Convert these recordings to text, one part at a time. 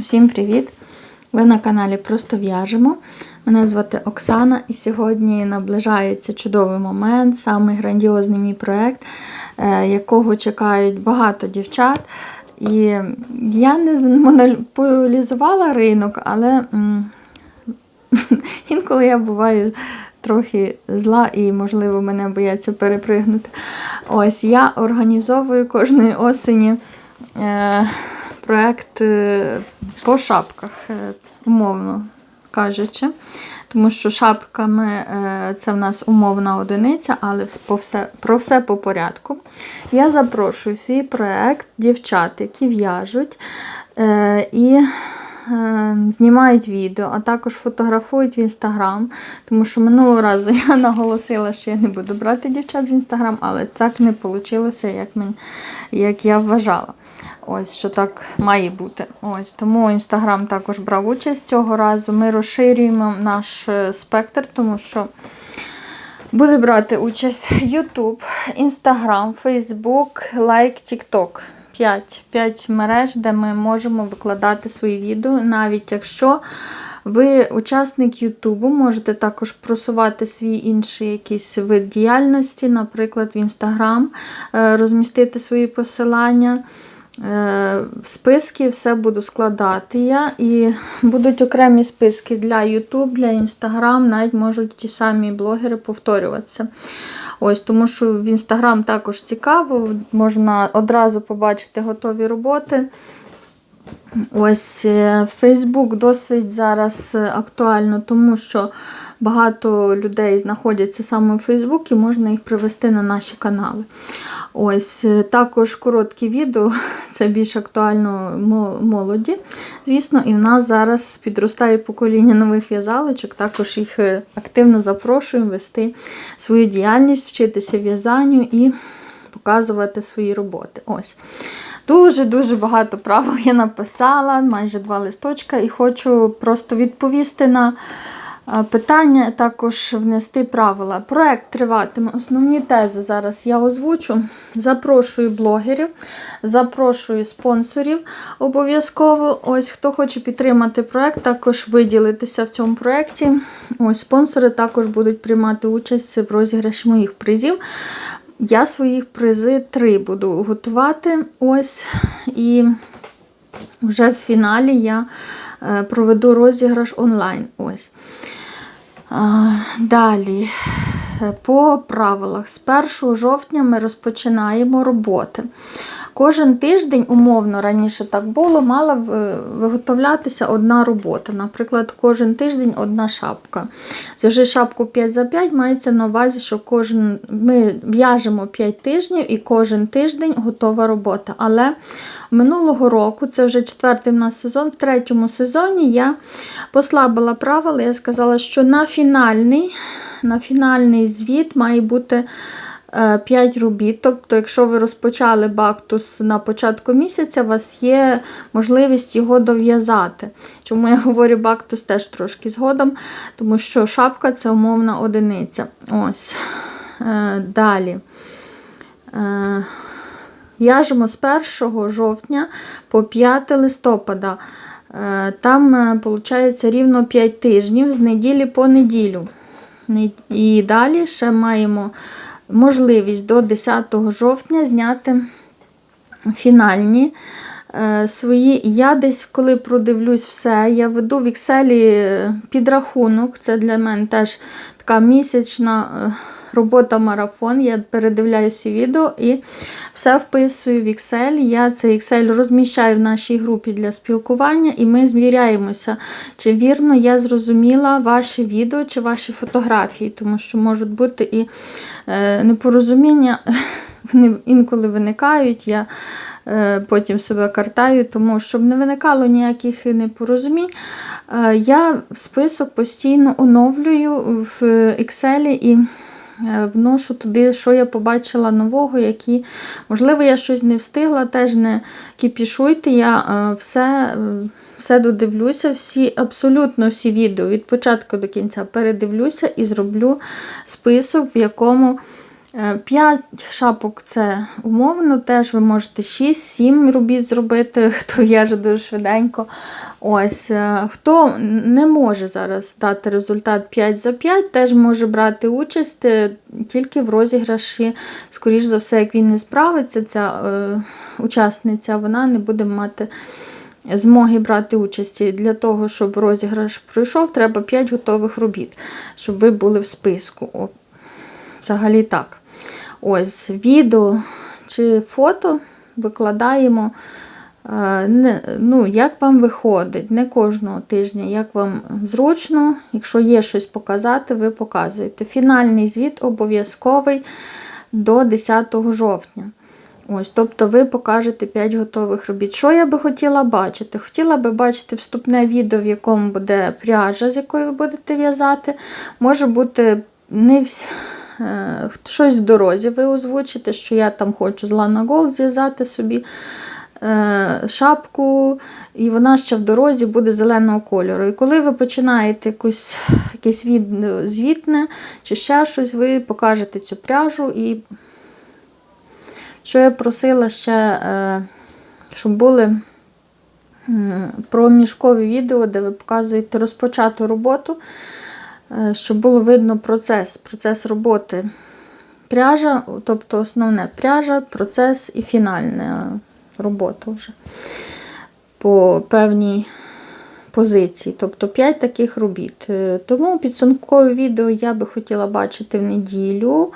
Всім привіт! Ви на каналі Просто в'яжемо. Мене звати Оксана, і сьогодні наближається чудовий момент, самий грандіозний мій проєкт, е, якого чекають багато дівчат. І я не монополізувала ринок, але інколи я буваю трохи зла і, можливо, мене бояться перепригнути. Ось я організовую кожної осені. Е, проект е, по шапках, е, умовно кажучи. Тому що шапками е, це в нас умовна одиниця, але по все, про все по порядку. Я запрошую свій проект дівчат, які в'яжуть і знімають відео, а також фотографують в інстаграм. Тому що минулого разу я наголосила, що я не буду брати дівчат з інстаграм, але так не вийшло, як, мені, як я вважала. Ось, що так має бути. Ось, Тому Інстаграм також брав участь цього разу. Ми розширюємо наш е, спектр, тому що буде брати участь YouTube, Instagram, Facebook, Like, TikTok. 5, 5 мереж, де ми можемо викладати свої відео, навіть якщо. Ви, учасник Ютубу, можете також просувати свій інший якийсь вид діяльності, наприклад, в Інстаграм, е, розмістити свої посилання. Е, списки все буду складати я. І будуть окремі списки для YouTube, для Instagram, навіть можуть ті самі блогери повторюватися. Ось, Тому що в інстаграм також цікаво, можна одразу побачити готові роботи. Ось Фейсбук досить зараз актуально, тому що багато людей знаходяться саме в Фейсбук і можна їх привести на наші канали. Ось е, Також короткі відео, це більш актуально молоді. Звісно, і в нас зараз підростає покоління нових в'язалочок, також їх е, активно запрошуємо вести свою діяльність, вчитися в'язанню і показувати свої роботи. Ось. Дуже-дуже багато правил я написала, майже два листочка, і хочу просто відповісти на питання, також внести правила. Проект триватиме. Основні тези зараз я озвучу. Запрошую блогерів, запрошую спонсорів обов'язково. Ось хто хоче підтримати проект, також виділитися в цьому проєкті. Ось Спонсори також будуть приймати участь в розіграші моїх призів. Я своїх призи три буду готувати. Ось. І вже в фіналі я проведу розіграш онлайн. Ось. Далі, по правилах, з 1 жовтня ми розпочинаємо роботи. Кожен тиждень, умовно, раніше так було, мала виготовлятися одна робота. Наприклад, кожен тиждень одна шапка. Зв'яжи шапку 5 за 5, мається на увазі, що кожен, ми в'яжемо 5 тижнів і кожен тиждень готова робота. Але минулого року, це вже четвертий в нас сезон, в третьому сезоні я послабила правила, я сказала, що на фінальний, на фінальний звіт має бути. 5 робіт. Тобто, якщо ви розпочали бактус на початку місяця, у вас є можливість його дов'язати. Чому я говорю бактус теж трошки згодом, тому що шапка це умовна одиниця. Ось. Е, далі. Е, в'яжемо з 1 жовтня по 5 листопада. Е, там, виходить, рівно 5 тижнів з неділі по неділю. І далі ще маємо можливість до 10 жовтня зняти фінальні е, свої. Я десь, коли продивлюсь все, я веду в Excel е, підрахунок. Це для мене теж така місячна. Робота марафон, я передивляю всі відео і все вписую в Excel. Я цей Excel розміщаю в нашій групі для спілкування, і ми звіряємося, чи вірно я зрозуміла ваші відео чи ваші фотографії, тому що можуть бути і е, непорозуміння. Вони інколи виникають, я е, потім себе картаю, тому щоб не виникало ніяких непорозумінь, е, я список постійно оновлюю в Excel і вношу туди, що я побачила нового, які, можливо, я щось не встигла, теж не кіпішуйте. Я е, все е, все додивлюся, всі, абсолютно всі відео від початку до кінця передивлюся і зроблю список, в якому 5 шапок це умовно, теж ви можете 6-7 робіт зробити, хто в'яже дуже швиденько. Ось, е, Хто не може зараз дати результат 5 за 5, теж може брати участь е, тільки в розіграші. Скоріше за все, як він не справиться, ця е, учасниця, вона не буде мати. Змоги брати участі для того, щоб розіграш пройшов, треба 5 готових робіт, щоб ви були в списку. О, взагалі так. Ось відео чи фото викладаємо, е, не, ну, як вам виходить, не кожного тижня, як вам зручно. Якщо є щось показати, ви показуєте. Фінальний звіт обов'язковий до 10 жовтня. Ось, Тобто ви покажете 5 готових робіт. Що я би хотіла бачити? Хотіла би бачити вступне відео, в якому буде пряжа, з якою ви будете в'язати. Може бути не всі. Е, щось в дорозі ви озвучите, що я там хочу з Lana Gold зв'язати собі е, шапку, і вона ще в дорозі буде зеленого кольору. І коли ви починаєте якусь, якесь звітне чи ще щось, ви покажете цю пряжу. І що я просила ще, е, щоб були проміжкові відео, де ви показуєте розпочату роботу. Е, щоб було видно процес, процес роботи пряжа, тобто основне пряжа, процес і фінальна робота вже по певній позиції. Тобто 5 таких робіт. Е, тому підсумкове відео я би хотіла бачити в неділю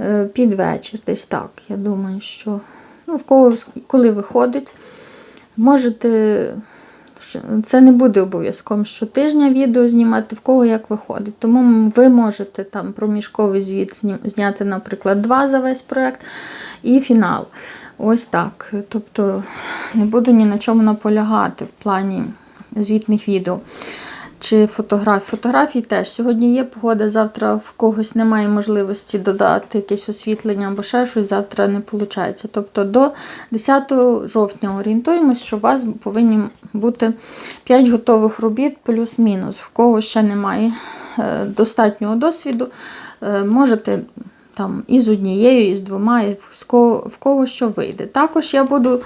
е, під вечір. Десь так. Я думаю, що ну, в кого, коли виходить, можете. Це не буде обов'язком щотижня відео знімати, в кого як виходить. Тому ви можете там проміжковий звіт зняти, наприклад, два за весь проєкт і фінал. Ось так. Тобто не буду ні на чому наполягати в плані звітних відео чи фотографій. Фотографій теж. Сьогодні є погода, завтра в когось немає можливості додати якесь освітлення або ще щось, завтра не виходить. Тобто до 10 жовтня орієнтуємось, що у вас повинні бути 5 готових робіт плюс-мінус. В кого ще немає е, достатнього досвіду, е, можете там і з однією, і з двома, і в кого, що вийде. Також я буду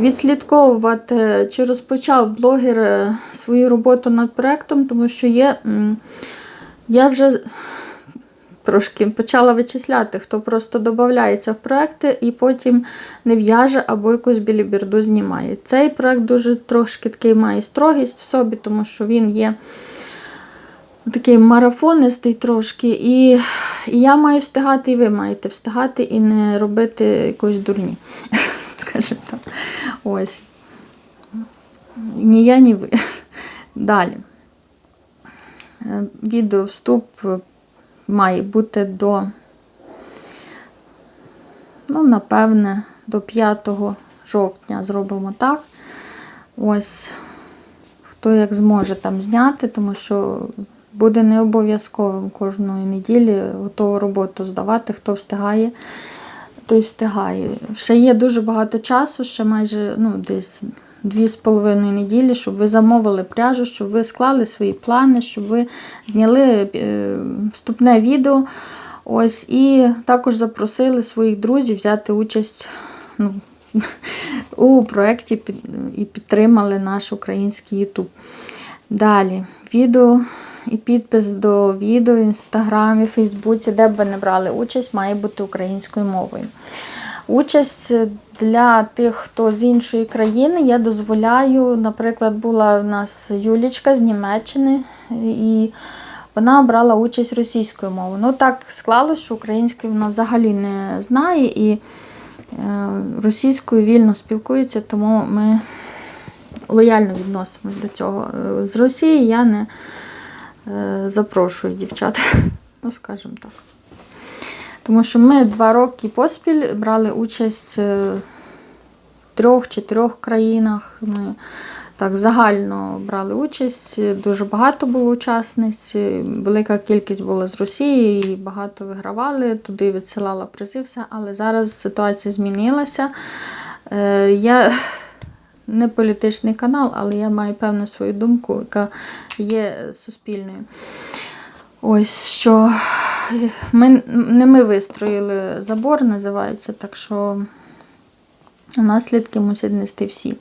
відслідковувати, чи розпочав блогер е, свою роботу над проєктом, тому що є, я вже трошки почала вичисляти, хто просто додається в проекти і потім не в'яже або якусь біліберду знімає. Цей проект дуже трошки такий має строгість в собі, тому що він є. Такий марафонистий трошки, і, і я маю встигати, і ви маєте встигати і не робити якоїсь дурні. Скажімо так. Ось. Ні я, ні ви. Далі. Е, відео вступ має бути до, ну, напевне, до 5 жовтня зробимо так. Ось, хто як зможе там зняти, тому що буде не обов'язковим кожної неділі готову роботу здавати, хто встигає, той встигає. Ще є дуже багато часу, ще майже ну, десь дві з половиною неділі, щоб ви замовили пряжу, щоб ви склали свої плани, щоб ви зняли е, вступне відео. Ось, І також запросили своїх друзів взяти участь ну, у проєкті і підтримали наш український YouTube. Далі, відео і підпис до відео в інстаграмі, Фейсбуці, де б ви не брали участь, має бути українською мовою. Участь для тих, хто з іншої країни, я дозволяю, наприклад, була у нас Юлічка з Німеччини, і вона брала участь російською мовою. Ну, так склалося, що українською вона взагалі не знає і е, російською вільно спілкується, тому ми лояльно відносимось до цього. Е, з Росії я не запрошую дівчат, ну, скажімо так. Тому що ми два роки поспіль брали участь е, в трьох-чотирьох країнах. Ми так загально брали участь, дуже багато було учасниць, велика кількість була з Росії, і багато вигравали, туди відсилала призи, все, але зараз ситуація змінилася. Е, я не політичний канал, але я маю певну свою думку, яка є суспільною. Ось що ми, не ми вистроїли забор, називається, так що наслідки мусять нести всі.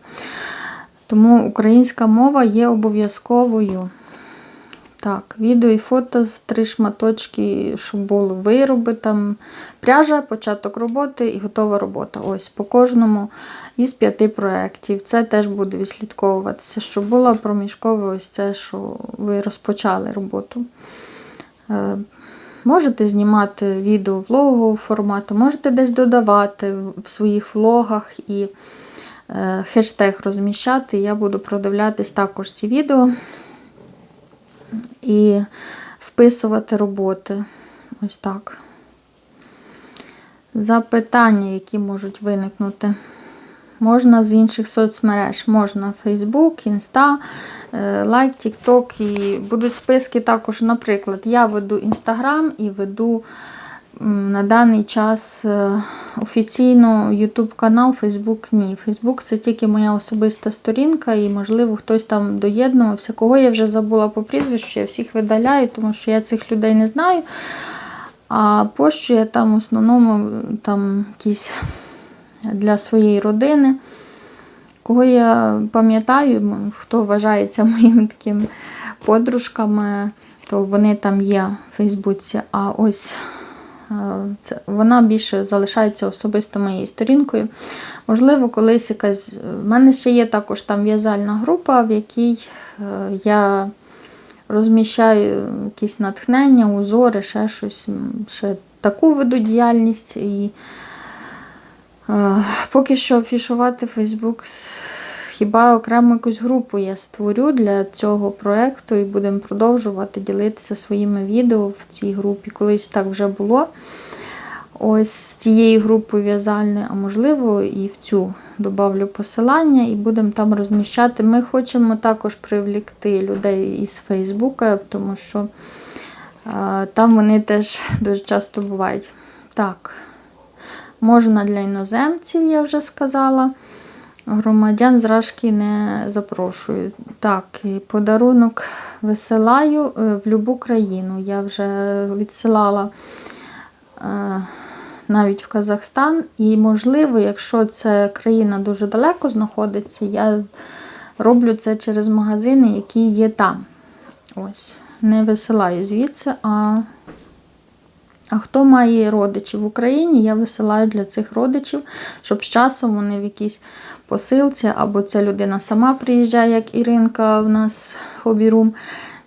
Тому українська мова є обов'язковою. Так, відео і фото з три шматочки, щоб були вироби, там пряжа, початок роботи і готова робота. Ось по кожному із п'яти проєктів. Це теж буде відслідковуватися, щоб було проміжкове ось це, що ви розпочали роботу. Е, Можете знімати відео влогового формату, можете десь додавати в своїх влогах і е, хештег розміщати. Я буду продивлятись також ці відео і вписувати роботи. Ось так. Запитання, які можуть виникнути. Можна з інших соцмереж, можна Facebook, Інста, лайк, TikTok і будуть списки також, наприклад, я веду Інстаграм і веду на даний час е, офіційно YouTube канал, Facebook ні. Facebook це тільки моя особиста сторінка, і, можливо, хтось там доєднувався. Кого я вже забула по прізвищу, я всіх видаляю, тому що я цих людей не знаю. А пощу я там в основному там якісь для своєї родини. Кого я пам'ятаю, хто вважається моїми такими подружками, то вони там є в Фейсбуці. А ось вона більше залишається особисто моєю сторінкою. Можливо, колись якась. В мене ще є також там в'язальна група, в якій е, я розміщаю якісь натхнення, узори, ще щось, ще таку веду діяльність. І Е, Поки що афішувати Фейсбук, хіба окрему якусь групу я створю для цього проєкту і будемо продовжувати ділитися своїми відео в цій групі. Колись так вже було. Ось з цією групою в'язальною, а можливо, і в цю добавлю посилання і будемо там розміщати. Ми хочемо також привлікти людей із Фейсбука, тому що е, там вони теж дуже часто бувають. Так. Можна для іноземців, я вже сказала. Громадян зражки не запрошую. Так, і подарунок висилаю е, в будь-яку країну. Я вже відсилала е, навіть в Казахстан. І, можливо, якщо ця країна дуже далеко знаходиться, я роблю це через магазини, які є там. Ось. Не висилаю звідси, а а хто має родичів в Україні, я висилаю для цих родичів, щоб з часом вони в якійсь посилці, або ця людина сама приїжджає, як Іринка в нас хобірум.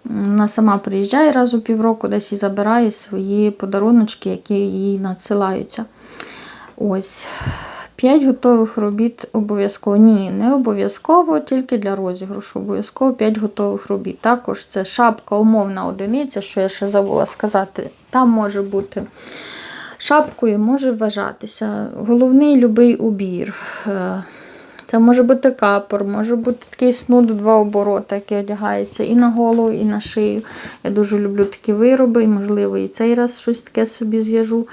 Вона сама приїжджає раз у півроку, десь і забирає свої подаруночки, які їй надсилаються. Ось. П'ять готових робіт обов'язково. Ні, не обов'язково, тільки для розіграшу. Обов'язково 5 готових робіт. Також це шапка, умовна одиниця, що я ще забула сказати. Там може бути шапкою, може вважатися. Головний любий убір. Е, Це може бути капор, може бути такий снуд в два обороти, який одягається і на голову, і на шию. Я дуже люблю такі вироби, і, можливо, і цей раз щось таке собі зв'яжу.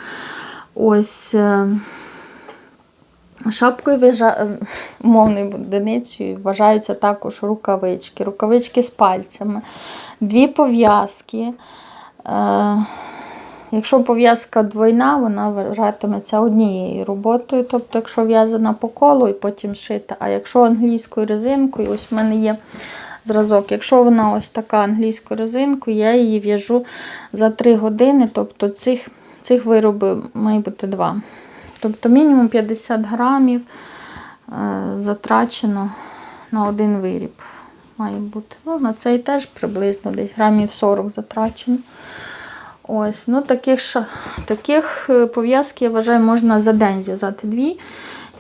Ось. Е, Шапкою вижа... мовною одиницею вважаються також рукавички, рукавички з пальцями, дві пов'язки. Е, Якщо пов'язка двойна, вона вважатиметься однією роботою, тобто, якщо в'язана по колу і потім шита. А якщо англійською резинкою, ось в мене є зразок. Якщо вона ось така англійською резинкою, я її в'яжу за 3 години, тобто цих, цих виробів має бути два. Тобто мінімум 50 грамів е, затрачено на один виріб. Має бути. Ну, На цей теж приблизно десь грамів 40 затрачено. Ось, ну Таких таких е, пов'язки, я вважаю, можна за день зв'язати дві.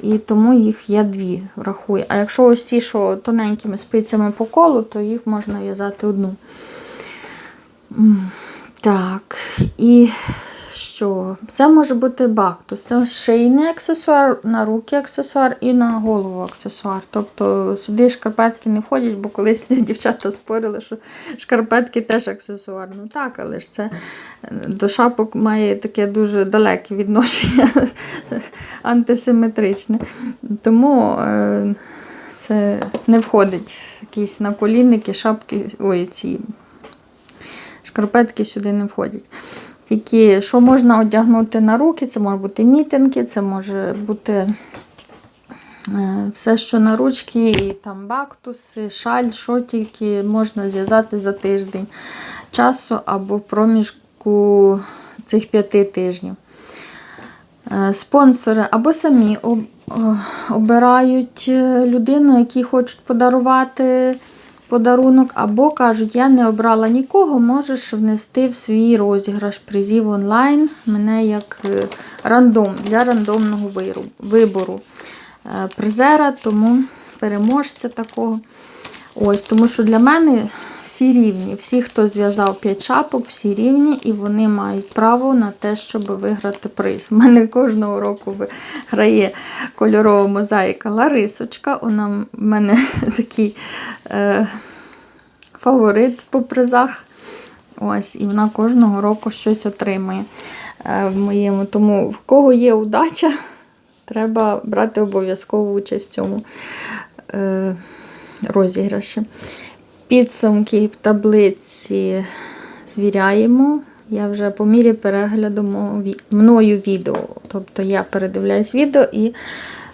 І тому їх я дві рахую. А якщо ось ці, що тоненькими спицями по колу, то їх можна в'язати одну. Так, і що? Це може бути бактус. Це шийний аксесуар, на руки аксесуар і на голову аксесуар. Тобто сюди шкарпетки не входять, бо колись дівчата спорили, що шкарпетки теж аксесуар. Ну так, але ж це е, до шапок має таке дуже далеке відношення антисиметричне. Тому е, це не входить якісь наколінники, шапки, ой, ці шкарпетки сюди не входять. Які, що можна одягнути на руки, це можуть бути мітинги, це може бути е, все, що на ручки, і там бактуси, шаль, що тільки можна зв'язати за тиждень часу або проміжку цих п'яти тижнів. Е, Спонсори або самі обирають е, людину, якій хочуть подарувати подарунок, або кажуть, я не обрала нікого, можеш внести в свій розіграш призів онлайн мене як е, рандом для рандомного вибору е, призера, тому переможця такого. Ось, тому що для мене всі рівні. Всі, хто зв'язав 5 шапок, всі рівні, і вони мають право на те, щоб виграти приз. У мене кожного року ви- грає кольорова мозаїка Ларисочка. Вона в мене такий е, фаворит по призах. Ось, і вона кожного року щось отримує е, в моєму. Тому в кого є удача, треба брати обов'язкову участь в цьому е, розіграші. Підсумки в таблиці звіряємо. Я вже по мірі перегляду мною відео. Тобто я передивляюсь відео і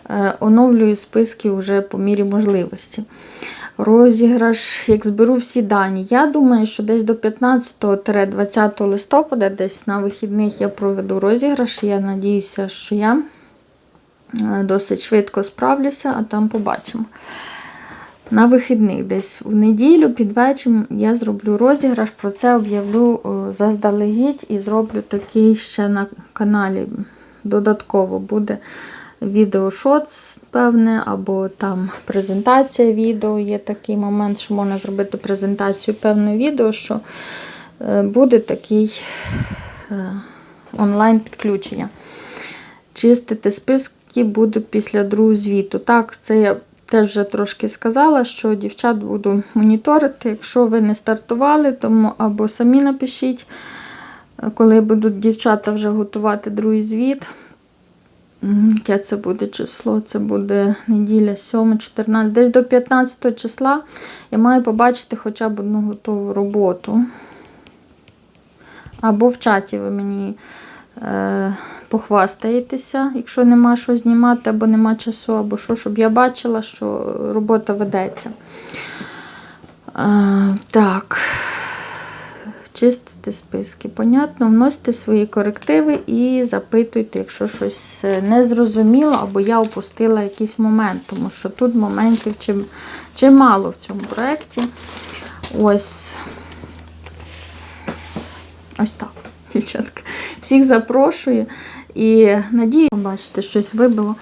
е, оновлюю списки вже по мірі можливості. Розіграш, як зберу всі дані. Я думаю, що десь до 15-20 листопада, десь на вихідних я проведу розіграш. Я надіюся, що я е, досить швидко справлюся, а там побачимо. На вихідних десь в неділю під вечір я зроблю розіграш, про це об'явлю заздалегідь і зроблю такий ще на каналі. Додатково буде відео шоц, певне, або там презентація відео. Є такий момент, що можна зробити презентацію певне відео, що е, буде такий е, онлайн підключення. Чистити списки буду після другого звіту. Так, це я теж вже трошки сказала, що дівчат буду моніторити. Якщо ви не стартували, тому або самі напишіть, коли будуть дівчата вже готувати другий звіт. Яке це буде число? Це буде неділя 7, 14, десь до 15 числа я маю побачити хоча б одну готову роботу. Або в чаті ви мені похвастаєтеся, якщо нема що знімати, або нема часу, або що, щоб я бачила, що робота ведеться. Е, так. Чистити списки. Понятно, вносите свої корективи і запитуйте, якщо щось не зрозуміло, або я опустила якийсь момент, тому що тут моментів чим, чимало в цьому проєкті. Ось. Ось так, дівчатка. Всіх запрошую і надію, бачите, щось вибило.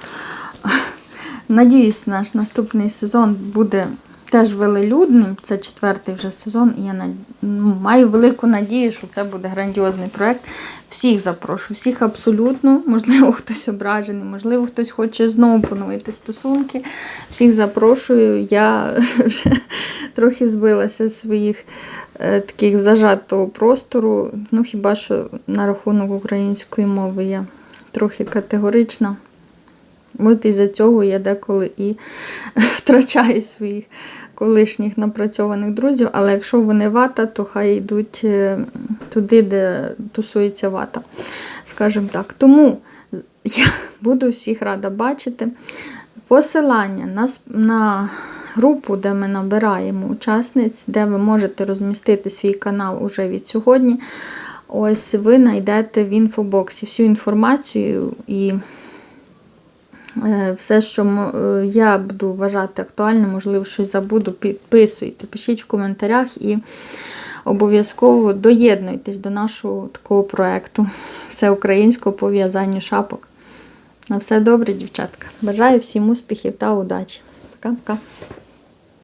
Надіюсь, наш наступний сезон буде теж велелюдним. Це четвертий вже сезон, і я ну, маю велику надію, що це буде грандіозний проект. Всіх запрошую, всіх абсолютно. Можливо, хтось ображений, можливо, хтось хоче знову поновити стосунки. Всіх запрошую. Я вже трохи збилася з своїх е, таких зажатого простору. Ну, хіба що на рахунок української мови я трохи категорична. От із-за цього я деколи і втрачаю своїх колишніх напрацьованих друзів, але якщо вони вата, то хай йдуть е, туди, де тусується вата. Скажімо так. Тому я буду всіх рада бачити. Посилання на, на групу, де ми набираємо учасниць, де ви можете розмістити свій канал уже від сьогодні. Ось ви знайдете в інфобоксі всю інформацію і Все, що е, я буду вважати актуальним, можливо, щось забуду, підписуйте, пишіть в коментарях і обов'язково доєднуйтесь до нашого такого проєкту всеукраїнського по в'язанню шапок. На все добре, дівчатка. Бажаю всім успіхів та удачі. Пока-пока.